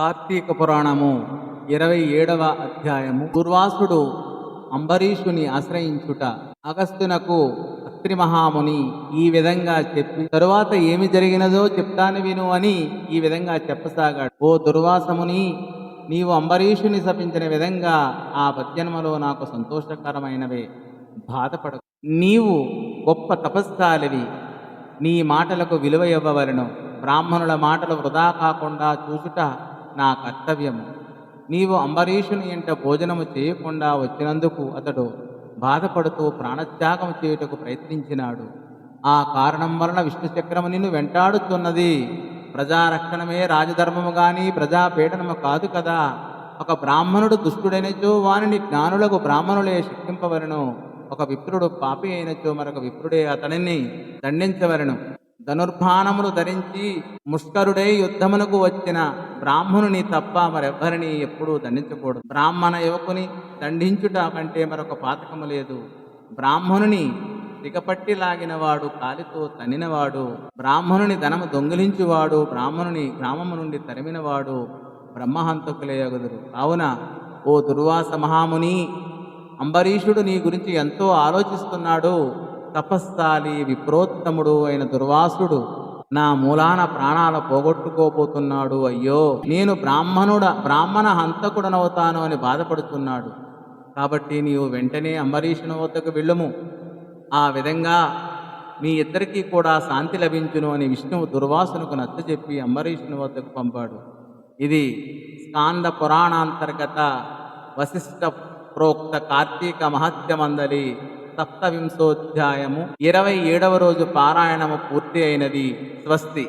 కార్తీక పురాణము ఇరవై ఏడవ అధ్యాయము. దుర్వాసుడు అంబరీషుని ఆశ్రయించుట అగస్త్యునకు అత్రి మహాముని ఈ విధంగా చెప్పి తరువాత ఏమి జరిగినదో చెప్తాను విను అని ఈ విధంగా చెప్పసాగాడు. ఓ దుర్వాసముని నీవు అంబరీషుని శపించిన విధంగా ఆ పద్యన్మలో నాకు సంతోషకరమైనవే బాధపడ నీవు గొప్ప తపస్సాలివి నీ మాటలకు విలువ ఇవ్వవలను. బ్రాహ్మణుల మాటలు వృధా కాకుండా చూచుట నా కర్తవ్యము. నీవు అంబరీషుని ఇంట భోజనము చేయకుండా వచ్చినందుకు అతడు బాధపడుతూ ప్రాణత్యాగం చేయుటకు ప్రయత్నించినాడు. ఆ కారణం వలన విష్ణు చక్రము నిన్ను వెంటాడుతున్నది. ప్రజారక్షణమే రాజధర్మము కానీ ప్రజాపీడనము కాదు కదా. ఒక బ్రాహ్మణుడు దుష్టుడైనచో వానిని జ్ఞానులకు బ్రాహ్మణులే శిక్షింపవలను. ఒక విప్రుడు పాపి అయినచో మరొక విప్రుడే అతనిని దండించవలను. ధనుర్భానములు ధరించి ముష్కరుడై యుద్ధమునకు వచ్చిన బ్రాహ్మణుని తప్ప మరెవ్వరిని ఎప్పుడూ దండించకూడదు. బ్రాహ్మణ యువకుని దండించుట కంటే మరొక పాతకము లేదు. బ్రాహ్మణుని దిగపట్టి లాగినవాడు కాలితో తన్నినవాడు బ్రాహ్మణుని ధనము దొంగిలించువాడు బ్రాహ్మణుని గ్రామము నుండి తరిమినవాడు బ్రహ్మహంతకులేయగుదురు కావున ఓ దుర్వాస మహాముని అంబరీషుడు నీ గురించి ఎంతో ఆలోచిస్తున్నాడు. తపస్సాలి విప్రోత్తముడు అయిన దుర్వాసుడు. నా మూలాన ప్రాణాల పోగొట్టుకోబోతున్నాడు. అయ్యో నేను బ్రాహ్మణుడ బ్రాహ్మణ హంతకుడనవుతాను అని బాధపడుతున్నాడు. కాబట్టి నీవు వెంటనే అంబరీషుని వద్దకు వెళ్ళుము. ఆ విధంగా మీ ఇద్దరికీ కూడా శాంతి లభించును అని విష్ణువు దుర్వాసునకు నచ్చజెప్పి అంబరీషుని వద్దకు పంపాడు. ఇది స్కాంద పురాణాంతర్గత వశిష్ఠ ప్రోక్త కార్తీక మహత్యమందలి సప్తవింశోధ్యాయము ఇరవై ఏడవ రోజు పారాయణము పూర్తి అయినది. స్వస్తి.